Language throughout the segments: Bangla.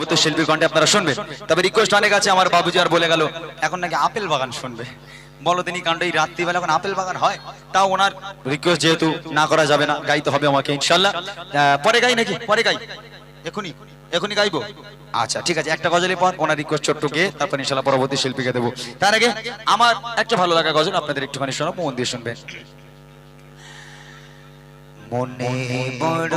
পরবর্তী শিল্পীর কণ্ঠে আপনারা শুনবেন। তবে রিকোয়েস্ট অনেক আছে, আমার বাবুজি আর বলে গেল, এখন নাকি আপেল বাগান শুনবে? বলো তিনি, কাণ্ড, এই রাত্রিবেলা এখন আপেল বাগান হয়? তাও ওনার রিকোয়েস্ট যেহেতু না করা যাবে না, গাইতে হবে আমাকে ইনশাল্লাহ পরে গাই নাকি? পরে গাই। এখনই এখনই গাইবো? আচ্ছা ঠিক আছে, একটা গজলের পর ওনার রিকোয়েস্ট ছোট্ট গিয়ে, তারপর ইনশাল্লাহ পরবর্তী শিল্পীকে দেবো। তার আগে আমার একটা ভালো লাগা গজল আপনাদের একটুখানি শোনাবো, মন দিয়ে শুনবেন। মনে বড়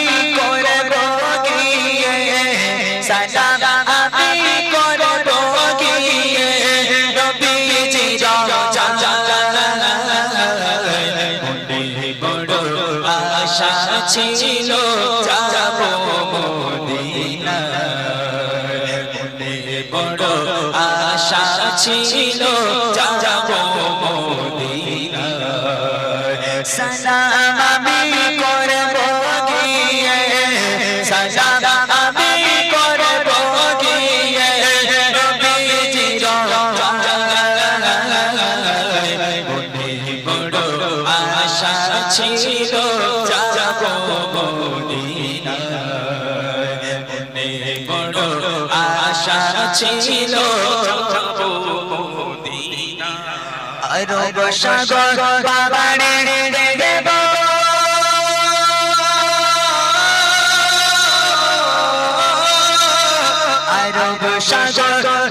ছিল যাব মদিনা বড় আশা ছিল যাব মদিনা সালাম আমি ছিল আরব সাগর বাবারে দেব। আরব সাগর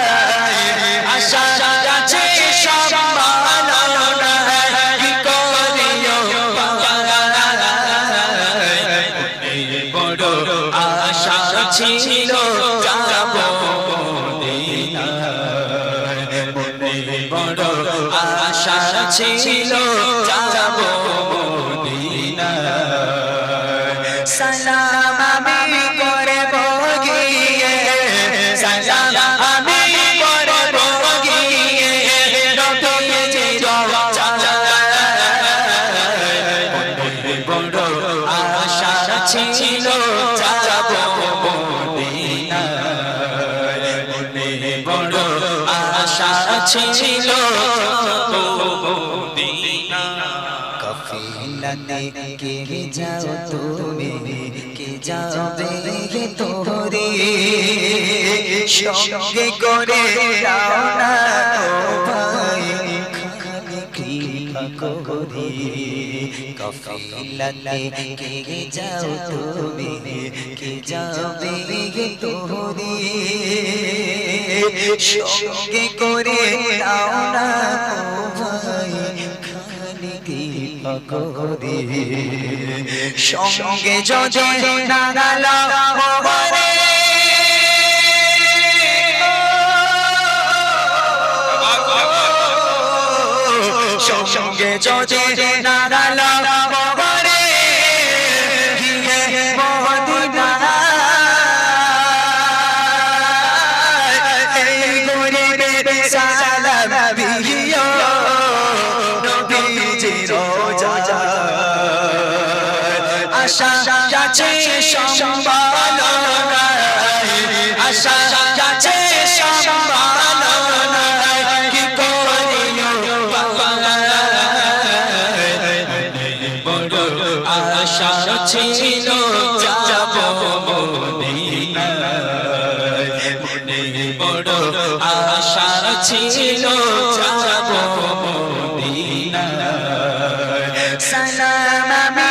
ছিল যাব সালাম আমি করব গিয়ে সালাম আমি করব গিয়ে নবীজি বড় আশা ছিল যাব মদিনায়। বড় আশা ছিল কে যাও তুমি, কে যাবে গে তোরে? সঙ্গে করে রাওনা ও ভাই খালি কৃপা করে। কফিলাতে কে যাও তুমি, কে যাবে গে তোরে? সঙ্গে করে করে সঙ্গে যদি না গেল সঙ্গে যদি না গেল আশা যাচ্ছে সম্ভাবনায় আশা যাচ্ছে সম্ভাবনায় কি করিও বড় আশা ছিল যাব বড় আশা ছিল যাব সালাম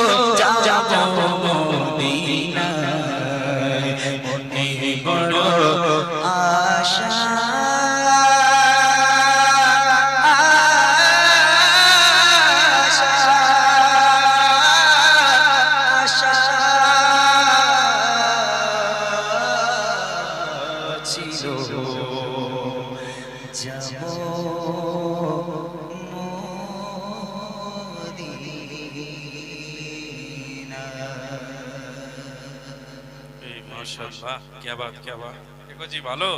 মাশাআল্লাহ কি বাত কি বাত। দেখো জি ভালো?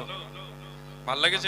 ভালো লাগেছে?